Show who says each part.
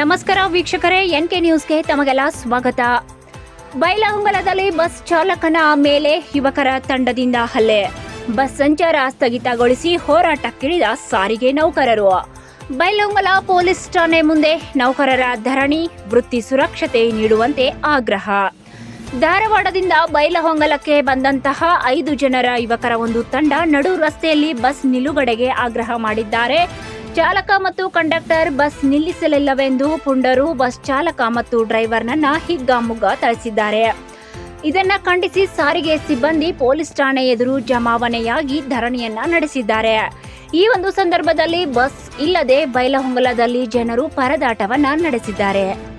Speaker 1: ನಮಸ್ಕಾರ ವೀಕ್ಷಕರೇ, N K ನ್ಯೂಸ್ಗೆ ತಮಗೆಲ್ಲ ಸ್ವಾಗತ. ಬೈಲಹೊಂಗಲದಲ್ಲಿ ಬಸ್ ಚಾಲಕನ ಮೇಲೆ ಯುವಕರ ತಂಡದಿಂದ ಹಲ್ಲೆ. ಬಸ್ ಸಂಚಾರ ಸ್ಥಗಿತಗೊಳಿಸಿ ಹೋರಾಟಕ್ಕಿಳಿದ ಸಾರಿಗೆ ನೌಕರರು. ಬೈಲಹೊಂಗಲ ಪೊಲೀಸ್ ಠಾಣೆ ಮುಂದೆ ನೌಕರರ ಧರಣಿ, ವೃತ್ತಿ ಸುರಕ್ಷತೆ ನೀಡುವಂತೆ ಆಗ್ರಹ. ಧಾರವಾಡದಿಂದ ಬೈಲಹೊಂಗಲಕ್ಕೆ ಬಂದಂತಹ ಐದು ಜನರ ಯುವಕರ ಒಂದು ತಂಡ ನಡು ರಸ್ತೆಯಲ್ಲಿ ಬಸ್ ನಿಲುಗಡೆಗೆ ಆಗ್ರಹ ಮಾಡಿದ್ದಾರೆ. ಚಾಲಕ ಮತ್ತು ಕಂಡಕ್ಟರ್ ಬಸ್ ನಿಲ್ಲಿಸಲಿಲ್ಲವೆಂದು ಪುಂಡರು ಬಸ್ ಚಾಲಕ ಮತ್ತು ಡ್ರೈವರ್ನನ್ನ ಹಿಗ್ಗಾಮುಗ್ಗ ಥಳಿಸಿದ್ದಾರೆ. ಇದನ್ನ ಖಂಡಿಸಿ ಸಾರಿಗೆ ಸಿಬ್ಬಂದಿ ಪೊಲೀಸ್ ಠಾಣೆ ಎದುರು ಜಮಾವಣೆಯಾಗಿ ಧರಣಿಯನ್ನ ನಡೆಸಿದ್ದಾರೆ. ಈ ಒಂದು ಸಂದರ್ಭದಲ್ಲಿ ಬಸ್ ಇಲ್ಲದೆ ಬೈಲಹೊಂಗಲದಲ್ಲಿ ಜನರು ಪರದಾಟವನ್ನ ನಡೆಸಿದ್ದಾರೆ.